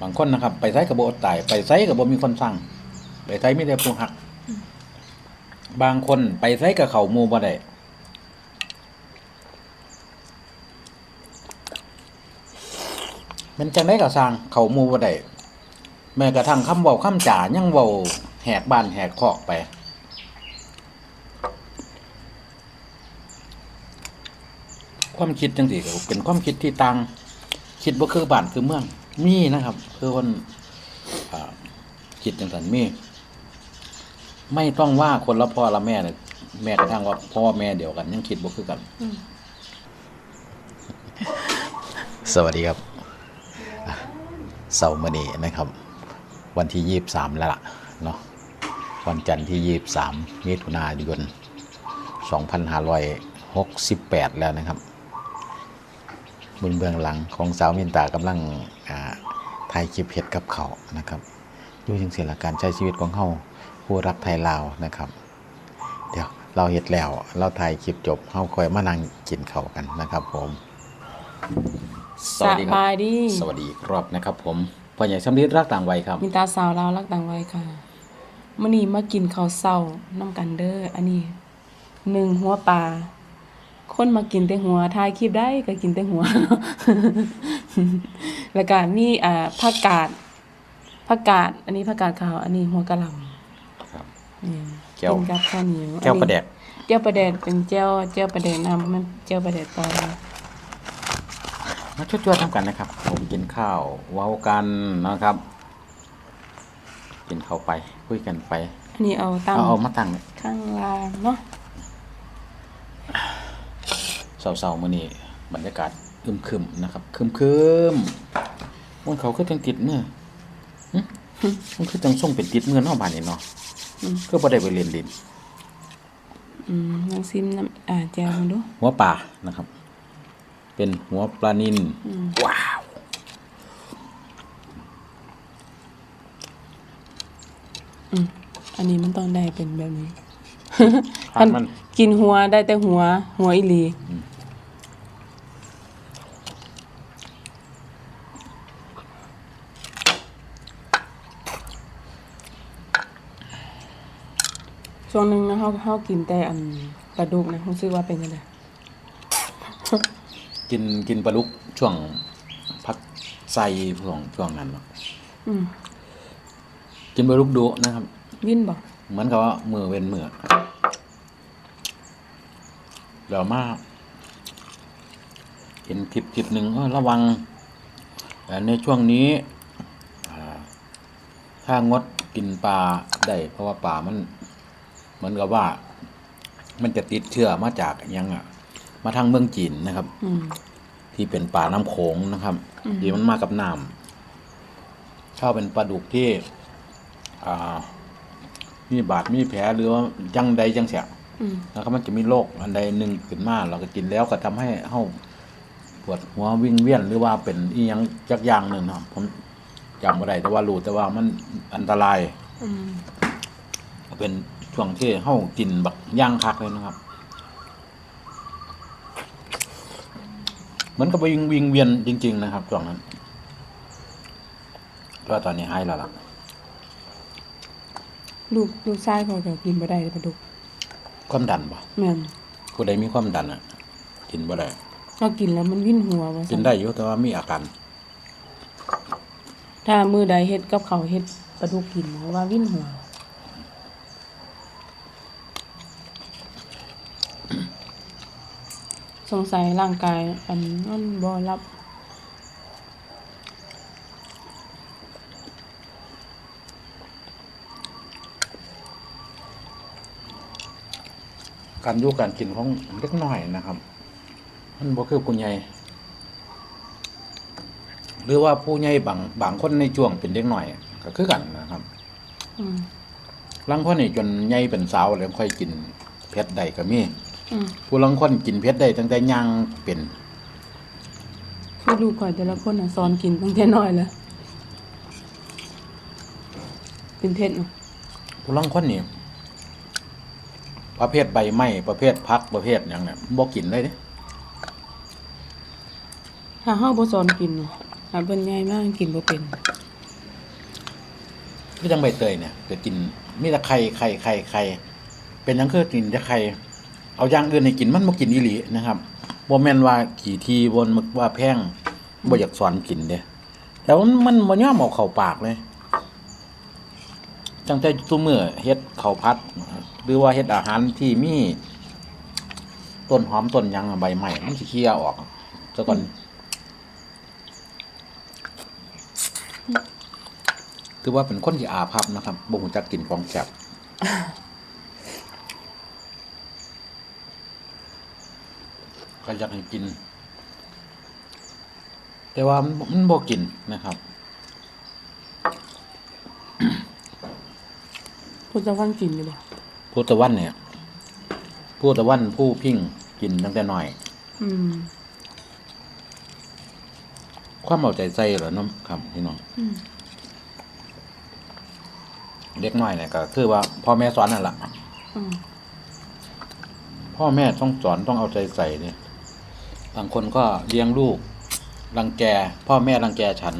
บางคนนะครับ ไปไสกับโบอดตาย ไปไสกับโบมีคนสั่ง ไปไสไม่ได้ผู้หัก บางคนไปไสกับเขามูบ่ได้มันจังได้กับสร้างเขามูบ่ได้แม้กระทั่งคำเว้าคำจ่ายังเว้าแหกบ้านแหกคอกไปความคิดจังสีเป็นความคิดที่ต่าง คิดว่าคือบ้านคือเมือง มีนะครับ คือคนอคิดจังสันมี ไม่ต้องว่าคนละพ่อละแม่เนะแม้กระทั่งว่าพ่อแม่เดียวกัน ยังคิดว่าคือกัน สวัสดีครับเสาร์มื้อนี้นะครับ วันที่ยี่สามแล้วล่ะเนาะวันจันทร์ที่ยี่สามมิถุนายนสองพันห้าร้อยหกสิบแปดแล้วนะครับบนเบื้องหลังของสาวมินตากำลัง ถ่ายคลิปเห็ดกับเขาวนะครับดูจังเสียละการใช้ชีวิตของเขาผู้รักไทยลาวนะครับ เดี๋ยวเราเห็ดแล้วเราถ่ายคลิปจบเขาคอยมานั่งกินเขาวกันนะครับ ผมสบายดี สวัสดีอีกรอบนะครับ ผมพ่อใหญ่สำลิดรักต่างวัยครับ มินตาสาวลาวรักต่างวัยค่ะมื้อนี้มากินข้าวเช้าน้ำกันเด้ออันนี้หนึ่งหัวปลา คนมากินแต่หัวถ่ายคลิปได้ก็กินแต่หัว แล้วก็มีอ่าผักกาดผักกาด อันนี้ผักกาดขาว อันนี้หัวกะหล่ำครับนี่แก้ว กินกับข้าวเหนียวแก้วประแดกเจียวปลาแดกเป็นเจียวเจียวปลาแดกน้ำมันเจียวปลาแดกตอนมาช่วยๆทำกันนะครับ ผมกินข้าวเว้ากันนะครับ กินเข้าวไปคุยกันไปอันนี้เอาตั้งเอาเอามาตั้งข้างล่างเนาะ เศร้าๆมื้อนี้บรรยากาศอึมครึมนะครับครึมครึมๆมันเขาคือจังติดเมื่อหึมันคือจังส่งเป็นติดเมื่อเนอกบ้านนี่เนาะก็บ่ได้ไปเรียนดินอืมลองซิมน้ำอ่าแจวมาดูหัวปลานะครับ เป็นหัวปลานินว้าวอืมอันนี้มันต้องได้เป็นแบบนี้ทานมัน กินหัวได้แต่หัว หัวอีหลี ช่วงหนึงนะเขาเขากินแต่อันปลาดุกนะรู้สึกว่าเป็นยังไงกินกินปลาลุกช่วงพักใส่ช่วงช่วงนั้นเนาะอืมกินปลาลุกดุนะครับ วินบอกเหมือนกับว่ามือเว้นมือเดี๋ยวมาเห็นคลิปคลิปหนึ่งเออระวังเอ่อในช่วงนี้อ่าถ้างดกินปลาได้เพราะว่าปลามัน เหมือนกับว่า มันจะติดเชื้อมาจากอิหยังอะ มาทางเมืองจีนนะครับ อืม ที่เป็นปลาน้ำโขงนะครับที่มันมากับน้ำถ้าเป็นปลาดุกที่อ่ามีบาดมีแผลหรือว่าจังใดจังเสีย อืม แล้วก็มันจะมีโรคอันใดหนึ่งขึ้นมาเราก็กินแล้วก็ทำให้เฮาปวดหัววิ่งเวียนหรือว่าเป็นอีหยังจักอย่างหนึ่งเนาะผมจำไม่ได้แต่ว่ารู้แต่ว่ามันอันตรายอืม เป็น ช่วงที่เฮากินบักย่างคักเลยนะครับ เหมือนกับวิ่งวิ่งเวียนจริง ๆ นะครับช่วงนั้นก็ตอนนี้หายแล้วล่ะลูกลูกชายเขาก็กินบ่ได้เลยปลาดุกความดันบ่แม่นผู้ใดมีความดันอะ กินบ่ได้เรากินแล้วมันวิ่นหัวว่ากิซั่นได้อยู่แต่ว่ามีอาการถ้ามือใดเฮ็ดกับเขาวเฮ็ดปลาดุกกินว่าวิ่นหัว สงสัยร่างกายอันมันบ่รับการอยู่การกินของเล็กน้อยนะครับ มันบ่คือผู้ใหญ่หรือว่าผู้ใหญ่บางบางคนในช่วงเป็นเด็กน้อยก็คือกันนะครับอืมลางคนนี่จนใหญ่เป็นสาวแล้วค่อยกินเผ็ดได้ก็มี อืมผู้ลางคนกินเผ็ดได้ตั้งแต่ย่างเป็นคือลูกข่อยแต่ละคนน่ะสอนกินตั้งแต่น้อยแล้วเป็นเพชรเนาะผู้ลางคนนี่ประเภทใบไม้ประเภทพักประเภทหยังเนี่ยบ่กินเลยเด้ถ้าเฮาบ่สอนกินเนาะถ้าเพิ่นใหญ่มากกินบ่เป็น คือจังใบเตยเนี่ยจะกินมีแต่ไข่ไข่ไข่ไข่เป็นหยังคือกินแต่ไข่ เอาอย่างอื่นให้กินมันบ่กินอีหลีนะครับบ่แม่นว่าขี่ทีบนมึกว่าแพงบ่อยากสอนกินเด้แต่ว่ามันมันบ่ยอมเอาเข้าปากเลยจังแต่ซุมื้อเฮ็ดข้าวผัด หรือว่าเฮ็ดอาหารที่มีต้นหอมต้นยังใบใหม่มันสิเคลียร์ออกซะก่อนถือว่าเป็นคนที่อาภัพนะครับบ่ฮู้จักกินของแซ่บ ก็อยากให้กิน แต่ว่ามันมันบ่กินนะครับพุทธวันกินอยู่บ่ผู้ตะวันเนี่ยผู้ตะวันผู้พิงกินตั้งแต่น้อย อืมความเอาใจใส่เหรอเนาะครับพี่น้องอืมเด็กน้อยเนี่ยก็คือว่าพ่อแม่สอนนั่นแหละอืม พ่อแม่ต้องสอนต้องเอาใจใส่เนี่ย บางคนก็เลี้ยงลูก รังแก พ่อแม่รังแกฉัน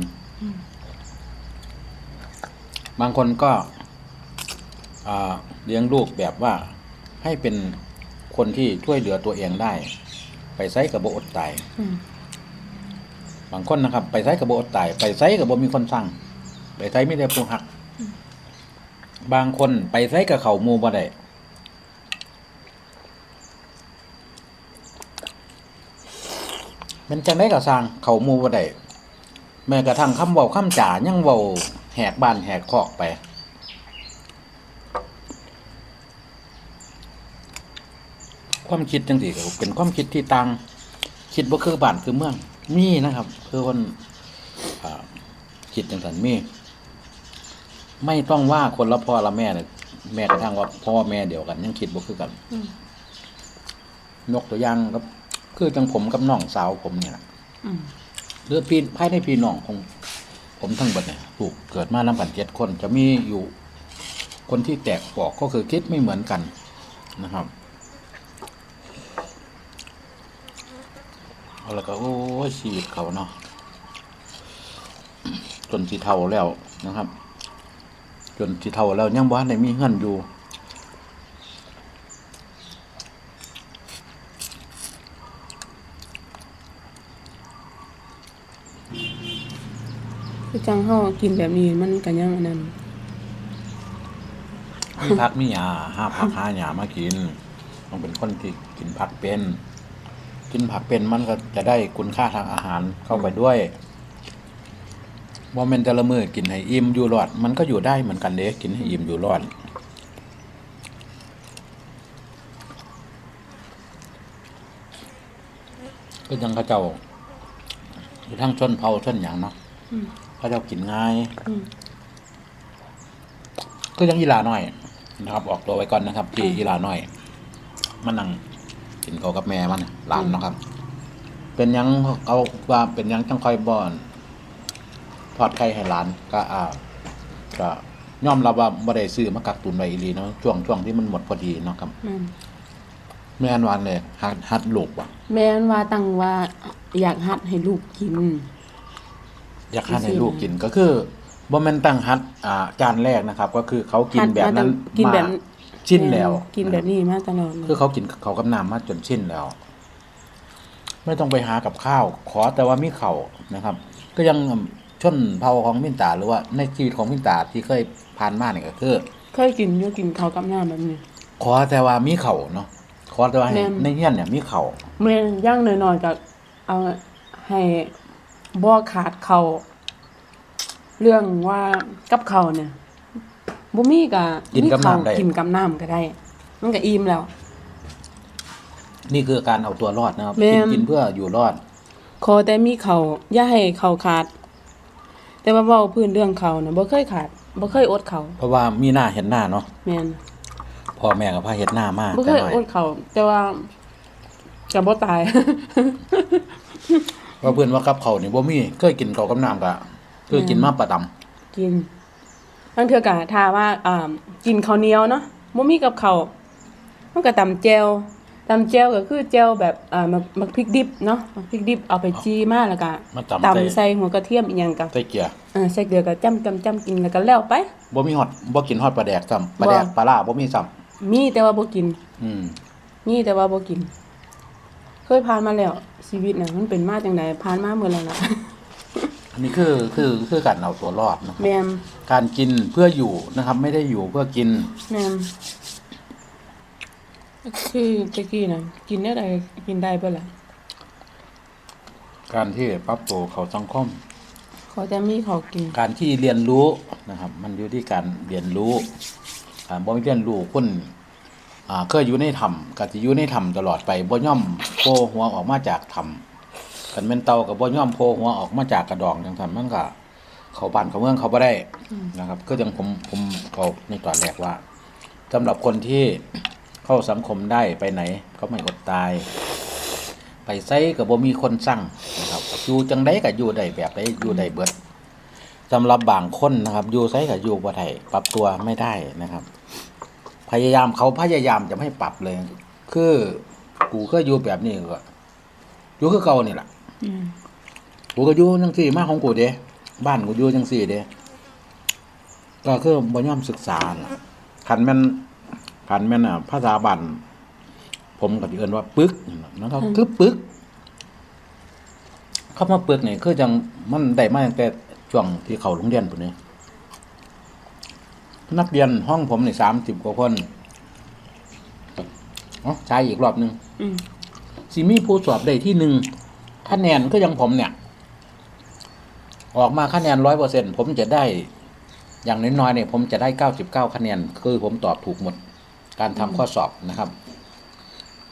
บางคนก็เลี้ยงลูกแบบว่าให้เป็นคนที่ช่วยเหลือตัวเองได้ ไปไซกับบอดตายบางคนนะครับ ไปไซกับบอดตาย ไปไซกับบมีคนสั่ง ไปไซไม่ได้ผู้หัก บางคนไปไซกับเขามูบ่ได้ มันจังได้กับสร้างเขาหมูบ่ได้แม้กระทั่งคำเว้าคำจ่ายังเว้าแหกบ้านแหกคอกไป ความคิดจังสิก็เป็นความคิดที่ต่างคิดว่าคือบ้านคือเมืองมีนะครับ คือคนอ่าคิดจังสันมี ไม่ต้องว่าคนละพ่อละแม่เนี่ยแม้กระทั่งว่าพ่อแม่เดียวกัน ยังคิดว่าคือกันอืมยกตัวอย่างครับ คือจังผมกับน้องสาวผมเนี่ยนะอืมหรือพี่ภายในพี่น้องของผมทั้งหมดเนี่ยถูกเกิดมาน้ำกันเจ็ดคน จะมีอยู่คนที่แตกปอกก็คือคิดไม่เหมือนกันนะครับเอาแล้วก็โอ้ยชีวิตเขาเนาะจนสีเทาแล้วนะครับ จนสีเทาแล้วยังบ้านได้มีเงินอยู่ คือจังเฮากินแบบนี้มันก็ยังอันนั้นมีพักมีหยาห้าพักห้าหยามากิน ต้องเป็นคนที่กินผักเป็น กินผักเป็นมันก็จะได้คุณค่าทางอาหารเข้าไปด้วยว่าแมันแต่ละมือกินให้อิ่มอยู่รอด มันก็อยู่ได้เหมือนกันเด้กินให้อิ่มอยู่รอดก็ยังเขาเจ้าทั้งชนเผาชนอย่างเนาะ เขาเจ้ากินง่ายอืมก็ยังอีหลาหน่อยนะครับ ออกตัวไว้ก่อนนะครับที่อีหลาหน่อย มันนั่งกินเขาวกับแม่มันหลานเนาะครับ เป็นหยังเอาว่าเป็นหยังจังคอยบอนทอดไข่ให้หลานก็อ่าก็ยอมรับว่าบ่ได้ซื้อมากักตุนไว้อีหลีเนาะช่วงช่วงที่มันหมดพอดีเนาะครับแม่นแม่นวานเลยหัดหัดลูกว่ะ แม่นว่าตั้งว่า อยากหัดให้ลูกกิน อยากหัดให้ลูกกินก็คือบ่แม่นตั้งหัดอ่าจานแรกนะครับ ก็คือเขากินหัดแบบนั้นมาตั้งกินแบบมาชินแล้วกินแบบนี้มาตลอดเลยคือเขากินเขาวกับน้ำมาจนชินแล้ว ไม่ต้องไปหากับข้าว ขอแต่ว่ามีเข่าวนะครับ ก็ยังชนเผ่าของมินตาหรือว่าในชีวิตของมินตาที่เคยผ่านมาเนี่ยก็คือเคยกินอยู่กินข้าวกับน้ำแบบนี้ ขอแต่ว่ามีเข่าวเนาะขอแต่ว่าให้แม่น ในเงี้ยนเนี่ยมีเข่าวแม่นย่างน้อยๆก็เอาให้ บ่ขาดเขาวเรื่องว่ากับเขาวเนี่ยบ่มีก็กินกับข้าวน้ำได้ กินกับน้ำก็ได้ มันก็อิ่มแล้ว นี่คือการเอาตัวรอดนะครับแม่กินน กินเพื่ออยู่รอด ขอแต่มีเขาวอย่าให้เขาวขาด แต่ว่าเว้าพื้นเรื่องเขาวน่ะบ่เคยขาดบ่เคยอดเขาวเพราะว่ามีหน้าเห็นหน้าเนาะแม่น พ่อแม่กับพาเห็นหน้ามากบ่เคแต่ยน้อยอดเขาวแต่ว่าก็บ่ตาย เพราะเพื่อนว่ากับเขาวนี่บ่มีเคยกินเขาวกับน้ำกะคือกินมาประจำกินบางเทื่อก็ถ้าว่าอ่ากินข้าวเหนียวเนาะบ่มีกับข้าวมันก็ตำแจ่วตำแจ่วก็คือแจ่วแบบอ่ามักมักพริกดิบเนาะมักพริกดิบเอาไปจี้มาแล้วก็มาตำใส่ตำใส่หัวกระเทียมอีหยังก็ใส่เกียร์อ่าใส่เกลือก็จ้ำจ้ำจ้ำกินแล้วก็แล้วไป บ่มีฮอดบ่กินฮอดปลาแดกซ้ำปลาแดกบ่ ปลาล่าบ่มีซ้ำมีแต่ว่าบ่กินอืม มีแต่ว่าบ่กิน เคยผ่านมาแล้ว ชีวิตน่ะมันเป็นมาจังไดผ่านมาเมื่อแล้วล่ะ อันนี้คือคือคือการเอาตัวรอดนะครับ แม่มการกินเพื่ออยู่นะครับ ไม่ได้อยู่เพื่อกิน แม่มคือตะกี้น่ะกินได้ใดกินได้เบ่ล่ะการที่ปรับตัวเขาสังคม เขาจะมีเขากิน การที่เรียนรู้นะครับ มันอยู่ที่การเรียนรู้อ่าบ่มีเรียนรู้คน อ่าเคยอยู่ในธรรมก็สิอยู่ในธรรมตลอดไปบ่ย่อมโผล่หัวออกมาจากธรรมกันแม่นเตากับบ่ย่อมโผล่หัวออกมาจากกระดองจังซั่นมันก็เขาบ้านเขาเมืองเขาบ่ได้นะครับ ก็อย่างผมผมเขาในตอนแรกว่าสำหรับคนที่เข้าสังคมได้ไปไหนก็ไม่อดตาย ไปไสก็บ่มีคนสั่งนะครับอยู่จังได้ก็อยู่ได้แบบใดอยู่ได้เบิดสำหรับบางคนนะครับอยู่ไซกับอยู่บ่ได้ปรับตัวไม่ได้นะครับ พยายามเขาพยายามจะไม่ปรับเลย คือกูก็อยู่แบบนี้ก็อยู่คือเก่านี่แหละอืมกูก็อยู่จังสี่มาของกูเด้บ้านกูอยู่จังสี่เด้ก็คือบ่ยอมศึกษาล่ะคันแม่นคันแม่นอะภาษาบ้านผมก็สิเอิ้นว่าปึกนั่นก็คือปึกคำว่าปึกนี่คือจังมันได้มาตั้งแต่ช่วงที่เข้าโรงเรียนพุ่นนี่ นักเรียนห้องผมนี่30กว่าคนอ๋อใช้อีกรอบหนึงอืมสิมีผู้สอบได้ที่หนึ่งคะแนนก็ยังผมเนี่ย ออกมาคะแนนร้อยเปอร์เซ็นผมจะได้ อย่างน้อยๆเนี่ยผมจะได้เก้าสิบเก้าคะแนน คือผมตอบถูกหมด การทำข้อสอบนะครับ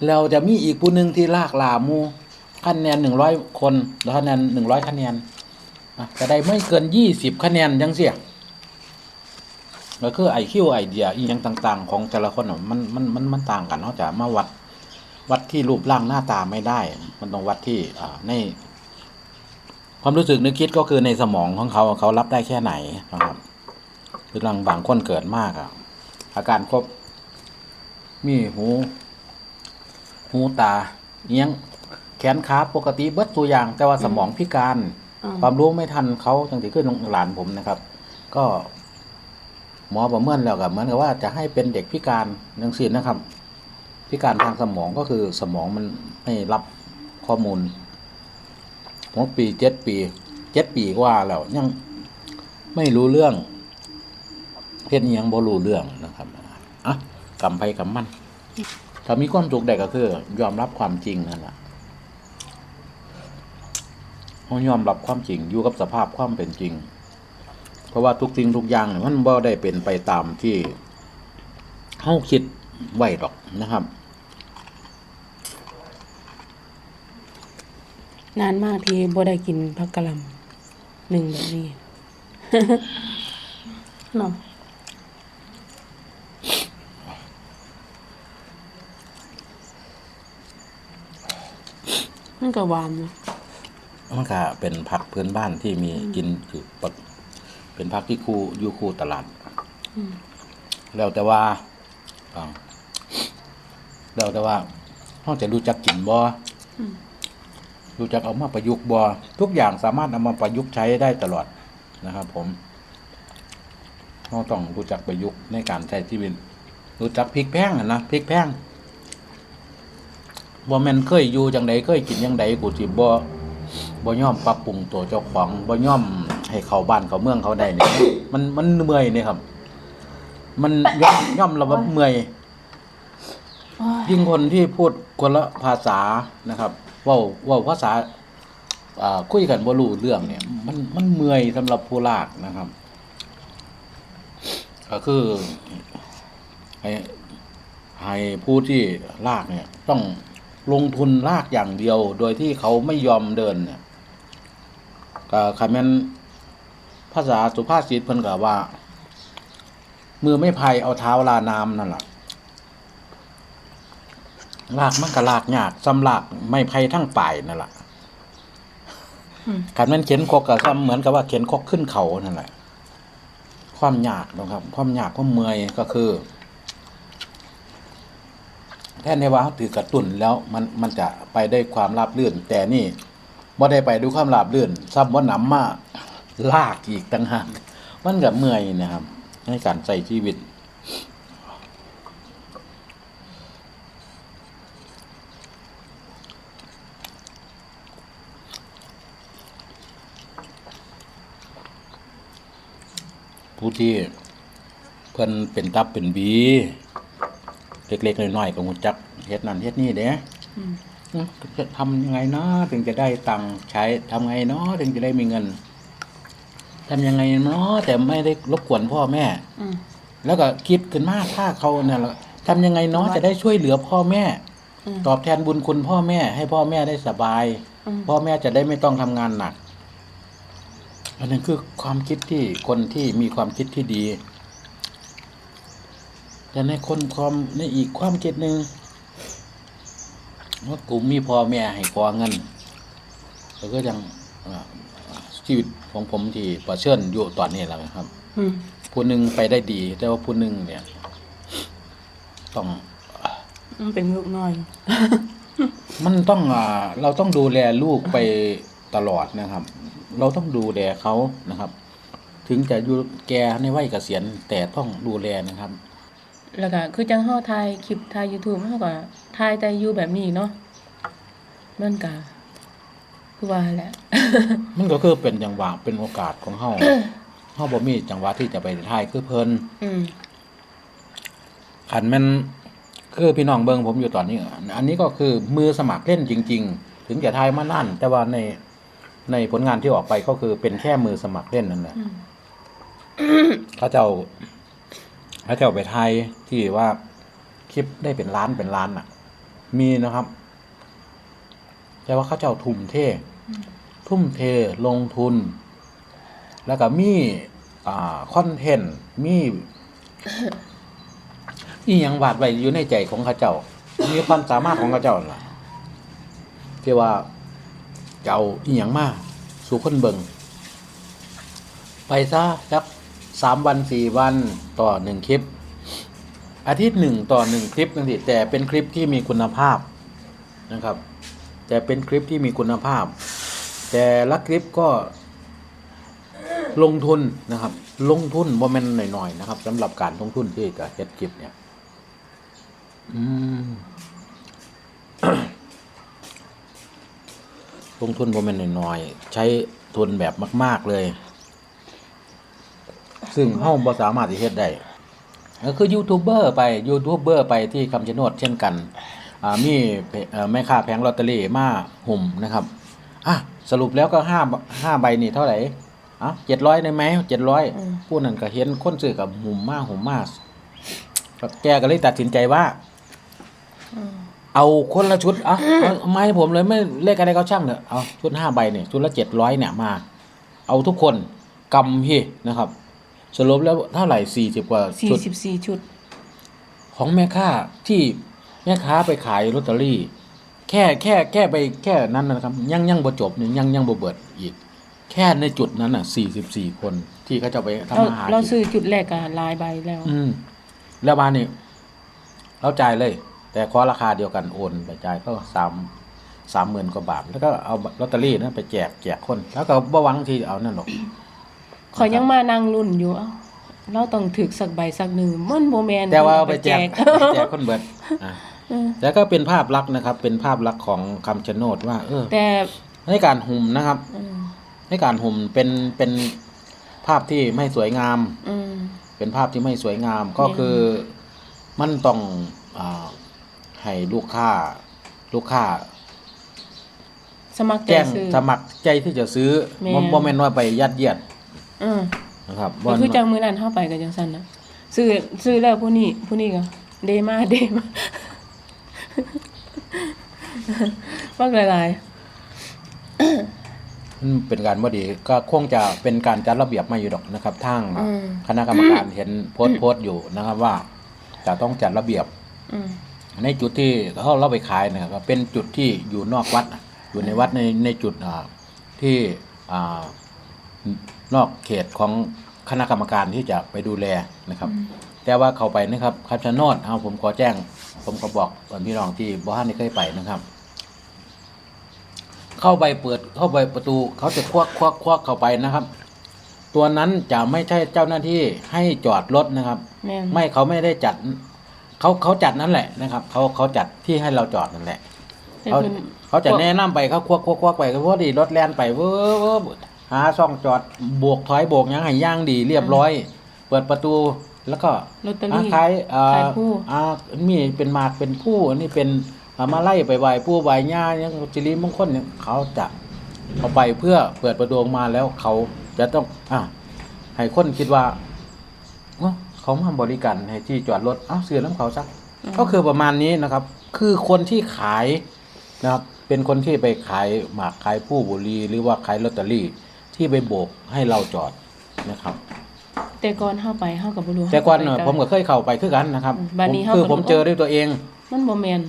เราจะมีอีกผู้หนึ่งที่ลากลาหมูคะแนนหนึ่งร้อยคนแล้วคะแนนหนึ่งร้อยคะแนนอะจะได้ไม่เกินยี่สิบคะแนนยังเสีย แล้วคือไอคิวไอเดียอีกอย่างต่าง ๆ ของแต่ละคนน่ะมันมันมันมันต่างกันเนาะจะมาวัดวัดที่รูปร่างหน้าตาไม่ได้ มันต้องวัดที่อ่าใน ความรู้สึกนึกคิดก็คือในสมองของเขาเขารับได้แค่ไหนนะครับคือลังบางคนเกิดมากอะอาการครบมีหู หูตาเอียงแขนขาปกติเบิดตัวอย่าง แต่ว่าสมองพิการอ่าความรู้ไม่ทันเขาจังที่ขึ้นหลานผมนะครับ ก็ หมอประเมินแล้วกับเหมือนกับว่าจะให้เป็นเด็กพิการนังสินนะครับ พิการทางสมองก็คือสมองมันไม่รับข้อมูลหกปีเจ็ดปีเจ็ดปีกว่าแล้วยังไม่รู้เรื่องเพศยังบ่รู้เรื่องนะครับอะกำไปกำมัน ถ้ามีความสุขได้ก็คือ ยอมรับความจริงนั่นแหละเขายอมรับความจริงอยู่กับสภาพความเป็นจริง เพราะว่าทุกสิ่งทุกอย่างเนี่ยมันบ่ได้เป็นไปตามที่เขาคิดไว้หรอกนะครับ นานมากที่บ่ได้กินผักกะหล่ำหนึ่งแบบนี้ เนาะมันก็หวานอยู่มันก็เป็นผักพื้นบ้านที่มีกินคือปก เป็นผักที่คู่อยู่คู่ตลาด แล้วแต่ว่าอ่าแล้วแต่ว่าเขาจะรู้จักกินบ่รู้จักเอามาประยุกต์บ่ทุกอย่างสามารถเอามาประยุกต์ใช้ได้ตลอดนะครับ ผมเราต้องรู้จักประยุกต์ในการใช้ชีวิตรู้จักพริกแพงอะนะพริกแพงบ่แม่นเคยอยู่จังใดเคยกินจังใดกูสิบ่บ่ยอมปรับปรุงตัวเจ้าของบ่ยอม ให้เขาบ้านเขาเมืองเขาได้เนี่ย มันมันเมื่อยเนี่ยครับ มันย่อมย่อมระบบเมื่อยยิ่งคนที่พูดคนละภาษานะครับเว่าเว่าภาษาอ่าคุยกันบ่รู้เรื่องเนี่ย มันมันเมื่อยสำหรับผู้ลากนะครับ ก็คือให้ให้ผู้ที่ลากเนี่ย ต้องลงทุนลากอย่างเดียว โดยที่เขาไม่ยอมเดินเนี่ยก็คำนั้น ภาษาสุภาษิตเพิ่นก็ว่า มือไม่พายเอาเท้าลาน้ำนั่นแหละลากมันก็ลากยากซ้ำลากไม่ไพ่ทั้งป่ายนั่นแหละอืมขันมันเข็นคกกับซ้ำเหมือนกับว่าเข็นคกขึ้นเขานั่นแหละ ความยากนะครับ ความยากความเมื่อยก็คือแทนในว่าเขาถือกระตุนแล้วมันมันจะไปได้ความราบรื่น แต่นี่บ่ได้ไปด้วยความราบรื่นซ้ำว่าหนำมาก ลากอีกต่างหากมันกับเมื่อยนะครับ ในการใส่ชีวิต ผู้ที่เพิ่นเป็นตับเป็นบีเล็กๆน้อยๆก็หุ่จักเฮ็ดนั่นเฮ็ดนี่เด้อืมอืมจะทำยังไงเนาะถึงจะได้ตังค์ใช้ทำไงเนาะถึงจะได้มีเงิน ทำยังไงเนาะแต่ไม่ได้รบกวนพ่อแม่ อืม แล้วก็คิดขึ้นมาถ้าเขาเนี่ยทำยังไงเนาะจะได้ช่วยเหลือพ่อแม่ อืม ตอบแทนบุญคุณพ่อแม่ ให้พ่อแม่ได้สบาย อืม พ่อแม่จะได้ไม่ต้องทำงานหนัก อันนั้นคือความคิดที่คนที่มีความคิดที่ดี แต่ในคนความในอีกความคิดหนึ่งว่ากูมีพ่อแม่ให้ขอเงินแล้วก็ยังอ่า ชีวิตของผมที่ประเชิญอยู่ตอนนี้แหละครับอืมผู้หนึ่งไปได้ดี แต่ว่าผู้หนึ่งเนี่ย ต้อง มันเป็นลูกน้อย มันต้องอ่าเราต้องดูแลลูกไปตลอดนะครับ เราต้องดูแลเขานะครับ ถึงจะอยู่แก่ในวัยเกษียณแต่ต้องดูแลนะครับ แล้วก็คือจังเฮาถ่ายคลิปถ่าย YouTube เฮาก็ถ่ายแต่อยู่แบบนี้เนาะมันก็คือ ว่าแหละ มันก็คือเป็นจังหวะเป็นโอกาสของเฮาเฮาบ่มีจังหวะที่จะไปถ่ายคือเพิ่นอืมขันแมันคือพี่น้องเบิงผมอยู่ตอนนี้ อันนี้ก็คือมือสมัครเล่นจริง ๆ ถึงจะถ่ายมานั่น แต่ว่าในในผลงานที่ออกไปก็คือเป็นแค่มือสมัครเล่นนั่นแหละอืมเขาเจ้าเขาเจ้าไปไทยที่ว่าคลิปได้เป็นล้านเป็นล้านอะ มีนะครับ แต่ว่าเขาเจ้าทุ่มเท ทุ่มเทลงทุน แล้วก็มีอ่าคอนเทนต์มีอีหยังวาดไว้อยู่ในใจของเขาเจ้า มีความสามารถของเขาเจ้านั่นล่ะที่ว่าจะเอาอีหยังมาสู่คนเบิงไปซะสักสามวันสี่วันต่อหนึ่งคลิป อาทิตย์หนึ่งต่อหนึ่งคลิปนั่นสิแต่เป็นคลิปที่มีคุณภาพนะครับ แต่เป็นคลิปที่มีคุณภาพ แต่ละคลิปก็ลงทุนนะครับ ลงทุนโมเมนหน่อยๆนะครับสำหรับการลงทุนที่จะเฮ็ดคลิปเนี่ยลงทุนโมเมนหน่อยๆใช้ทุนแบบมาก ๆเลย ซึ่งเฮาบ่สามารถที่เฮ็ดได้ก็คือยูทูบเบอร์ไปยูทูบเบอร์ไปที่คำชะโนดเช่นกัน อ่ามีเพเอ่อแม่ค้าแผงลอตเตอรี่มาหุ่มนะครับอะสรุปแล้วก็ห้าห้าใบนี่เท่าไหร่อะเจ็ดร้อยได้ไหมเจ็ดร้อยอืมผู้นั้นก็เห็นคนซื้อกับหุ่มมากหุ่มมากแกก็เลยตัดสินใจว่าอืมเอาคนละชุดเอาเอาเอามาให้ผมเลยไม่เลขอะไรก็ช่างเถอะเอาชุดห้าใบเนี่ยชุดละเจ็ดร้อยเนี่ยมา เอาทุกคนกำพี่นะครับ สรุปแล้วเท่าไหร่สี่สิบกว่าชุด44ชุด ของแม่ค้าที่ แม่ค้าไปขายลอตเตอรี่ แค่แค่แค่ไปแค่นั้นนะครับ ยังยังบ่จบเนี่ยยังยังบ่เบิดอีก แค่ในจุดนั้นน่ะสี่สิบสี่คนที่เขาจะไปทำเราอาหารเรากินซื้อจุดแรกก็หลายใบแล้ว อืมแล้วบานนี่เราจ่ายเลย แต่ขอราคาเดียวกันโอนไปจ่ายก็สามสามหมื่นกว่าบาท แล้วก็เอาลอตเตอรี่นั้นไปแจกแจกคน แล้วก็บ่หวังที่จะเอานั่นหรอกขอยยังมานั่งรุ่นอยู่เอ้าเราต้องถึกสักใบสักหนึ่งมันบ่แม่นแต่ว่าเอาไปแจกเอาไปแจกคนเบิดอะ เออแล้วก็เป็นภาพลักษณ์นะครับ เป็นภาพลักษณ์ของคำชะโนดว่า เออแต่ในการหุ่มนะครับอืมในการห่มเป็นเป็นภาพที่ไม่สวยงาม อืม เป็นภาพที่ไม่สวยงามก็คือมันต้องอาให้ลูกค้าลูกค้าสมัครใจแจ้งซื้อ สมัครใจที่จะซื้อแม่น บ่บ่แม่นว่าไปยัดเยียดอืมนะครับก็คือจังมื้อนั้นเฮาไปก็จังซั่นน่ะซื้อซื้อแล้วผู้นี้ผู้นี้ก็เดมาเดมา ฟักหลายมันเป็นการบ่ดีก็คงจะเป็นการจัดระเบียบมาอยู่ดอกนะครับทางๆอืมคณะกรรมการเห็นโพสต์โพสต์อยู่นะครับว่า จะต้องจัดระเบียบ อืมในจุดที่เขาเราไปขายเนี่ยก็เป็นจุดที่อยู่นอกวัด อยู่ในวัดในในจุดอ่าที่อ่านอกเขตของคณะกรรมการที่จะไปดูแลนะครับ แต่ว่าเข้าไปนะครับคำชะโนดเอาผมขอแจ้ง ผมก็บอกพี่น้องที่บ้านนี่เคยไปนะครับ เข้าไปเปิดเข้าไปประตูเขาจะควักควักควักเข้าไปนะครับ ตัวนั้นจะไม่ใช่เจ้าหน้าที่ให้จอดรถนะครับ แม่นไม่เขาไม่ได้จัดเขาเขาจัดนั่นแหละนะครับเขาเขาจัดที่ให้เราจอดนั่นแหละ แต่เขาเพิ่น เขาจะแนะนำไปเขาควักควักควักไปก็พอดีรถแล่นไปเว้อเว้อหาซ่องจอดโบกถอยโบกหยังให้ย่างดีเรียบร้อย เปิดประตู แล้วก็ลอตเตออ่ารี่ขายอ่าขายผู้อ่ามีเป็นหมากเป็นผู้อันนี้เป็นอ่ามาไล่ไปไหวผู้ไหวหญ้าเนี่ยจิริมงคลเนี่ยเขาจะเอาไปเพื่อเปิดประตูออกมาแล้วเขาจะต้องอ่าให้คนคิดว่าเอ้าเขามาบริการให้ที่จอดรถเอ้าเสือน้ำเขาซักก็คือประมาณนี้นะครับ คือคนที่ขายนะครับ เป็นคนที่ไปขายหมากขายผู้บุหรีหรือว่าขายลอตเตอรี่ที่ไปโบกให้เราจอดนะครับ แต่ก่อนเฮาไปเฮาก็บ่รู้แต่ก่อนเฮาเนไปอะผมก็เคยเข้าไปคือกันนะครับอืมบัดนี้ผมเฮาคือก็ผมรู้เจอด้วยตัวเอง มันบ่แม่น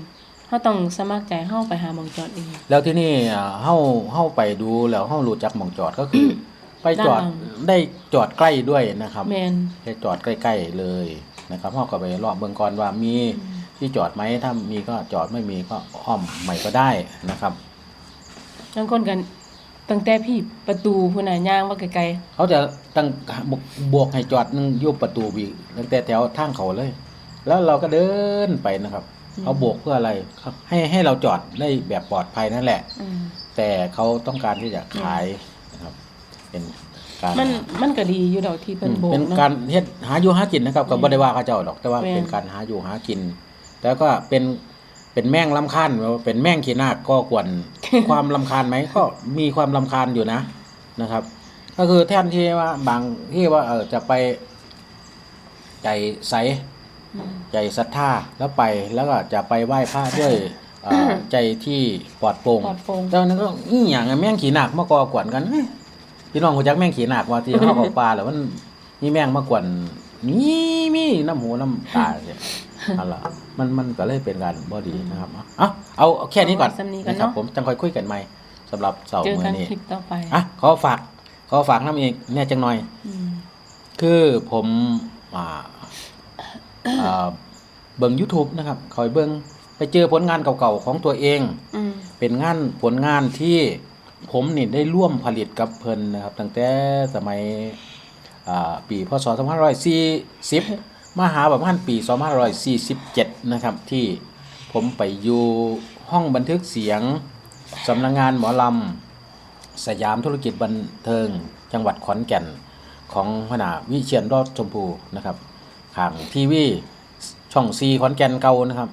เฮาต้องสมัครใจเฮาไปหาหมองจอดเองแล้วที่นี่อ่าเฮาเฮาไปดูแล้วเฮารู้จักหมองจอดก็คือ ไปจอดด้านหลังได้จอดใกล้ด้วยนะครับแม่นได้จอดใกล้ ๆเลยนะครับเฮาก็ไปรอบเบิ่งก่อนว่ามีที่จอดไหมถ้ามีก็จอดไม่มีก็อ้อมใหม่ก็ได้นะครับบางคนกัน ตั้งแต่พี่ประตูพุ่นน่ะย่างว่าไกลเขาจะตั้งบวกบวกให้จอดหนึงอยู่ประตูบีตั้งแต่แถวทางเขาเลย แล้วเราก็เดินไปนะครับเขาโบกเพื่ออะไรครับให้ให้เราจอดได้แบบปลอดภัยนั่นแหละ ๆอืมแต่เขาต้องการที่จะขายนะครับ เป็นการมันมันก็ดีอยู่ดอกที่เพิ่นโบกเป็นเนาะการเฮ็ดหาอยู่หากินนะครับอืก็มบ่ได้ว่าเขาเจ้าดอกแต่ว่าแม่นเป็นการหาอยู่หากิน แล้วก็เป็น เป็นแม่งลำคาญว่าเป็นแม่งขี้นาคก็กวน ความลำคาญไหมก็มีความลำคาญอยู่นะนะครับ ก็คือแทนที่ว่าบางที่ว่าเออจะไปใจใสอืมใจศรัทธาแล้วไปแล้วก็จะไปไหว้พระด้วยเอ่อใจที่ปลอดโปร่งปลอดโปร่งเจ้านั้นก็อีหยังอะแม่งขี่หนักมาก่อกวนกันเอ้ยพี่น้องรู้จักแม่งขี่หนักว่าที่เขาบอกปลาแล้วมันมีแม่งมากวนมีมีน้ำหูน้ำตาเนี่ยเอาล่ะ มันมันก็เลยเป็นการบ่ดีนะครับเอาเอาเอาแค่นี้ก่อนเอาสำนีก่อนนะครับเนาะผมจังค่อยคุยกันใหม่สำหรับเสาร์เจอมื้กัอนนี้คลิปต่อไปอะขอฝากขอฝากน้ำอีกเนี่ยจังหน่อย อืมคือผมอ่าอ่าเบิ่ง YouTube นะครับคอยเบิ่งไปเจอผลงานเก่าๆของตัวเอง อืมเป็นงานผลงานที่ผมนี่ได้ร่วมผลิตกับเพิ่นนะครับตั้งแต่สมัยอ่าปีพศ2540 มาหาประมาณปี2547 นะครับ ที่ผมไปอยู่ห้องบันทึกเสียงสำนักงงานหมอลำ สยามธุรกิจบันเทิง จังหวัดขอนแก่นของพนาวิเชียนรอดชมพูนะครับข้างทีวีช่องซีขอนแก่นเก่านะครับ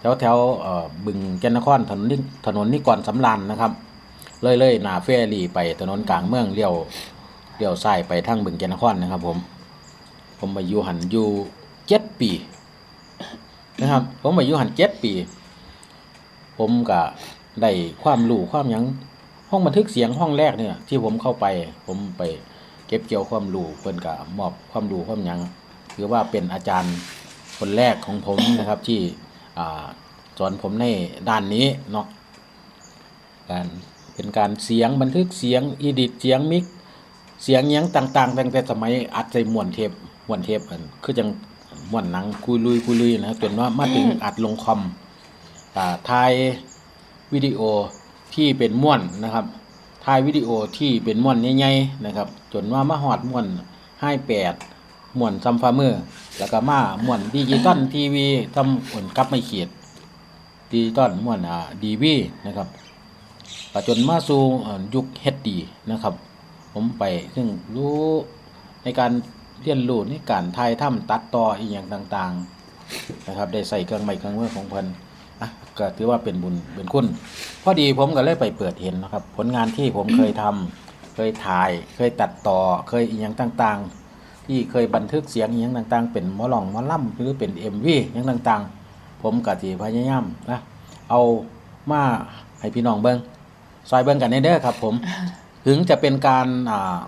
แถวแถวบึงแก่นนครถนนถนนนิกรสำรานนะครับ เลยเลยหนาเฟรีไปถนนกลางเมืองเลี้ยวเลี้ยวซ้ายไปทางบึงแก่นนครนะครับผม ผมมาอยู่หันอยู่เจ็ดปี นะครับ ผมมาอยู่หันเจ็ดปี ผมก็ได้ความรู้ความยังห้องบันทึกเสียงห้องแรกเนี่ย ที่ผมเข้าไป ผมไปเก็บเกี่ยวความรู้เพิ่นก็มอบความรู้ความยังถือว่าเป็นอาจารย์คนแรกของผมนะครับที่สอนผมในด้านนี้เนาะการเป็นการเสียงบันทึกเสียงอีดิทเสียงมิกเสียงยังต่างๆตั้งแต่สมัยอัดใส่มวนเทป ม้วนเทปอันคือจังม้วนหนังคุยลุยคุยลุยนะจนว่ามาถึงอัดลงคอมอ่าถ่ายวิดีโอที่เป็นม้วนนะครับถ่ายวิดีโอที่เป็นม้วนใหญ่ๆนะครับ จนว่ามาฮอดม้วนให้แปดม้วนซัมฟาร์เมอร์แล้วก็มาม้วนดิจิตอลทีวีทำผลกับไม่เขียดดิจิตอลม้วนอ่าดีวีนะครับจนมาสู่ยุคเฮดดีนะครับ ผมไปซึ่งรู้ในการ เรียนรู้ในการถ่ายทำตัดต่ออีกอย่างต่างๆนะครับ ได้ใส่เครื่องไม้เครื่องมือของเพิ่นอะก็ถือว่าเป็นบุญเป็นคุณพอดีผมก็เลยไปเปิดเห็นนะครับ ผลงานที่ผมเคยทำเคยถ่าย เคยตัดต่อเคยอีกอย่างต่างๆ ที่เคยบันทึกเสียงอีกอย่างต่าง ๆ เป็นมอลองมอล่ำหรือเป็น MV อย่างต่างๆ ผมก็สิพยายามนะเอามาให้พี่น้องเบิ่งซอยเบิ่งกันเด้อครับ ผม ถึงจะเป็นการอ่า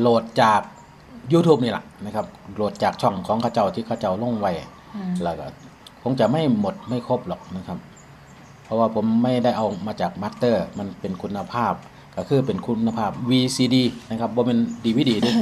โหลดจาก YouTube นี่แหละนะครับ โหลดจากช่องของเข้าเจ้าที่เข้าเจ้าลงไว้อืมแล้วก็คงจะไม่หมดไม่ครบหรอกนะครับ เพราะว่าผมไม่ได้เอามาจากมาสเตอร์ มันเป็นคุณภาพ ก็คือเป็นคุณภาพ VCD นะครับบ่เป็น DVD ด้วย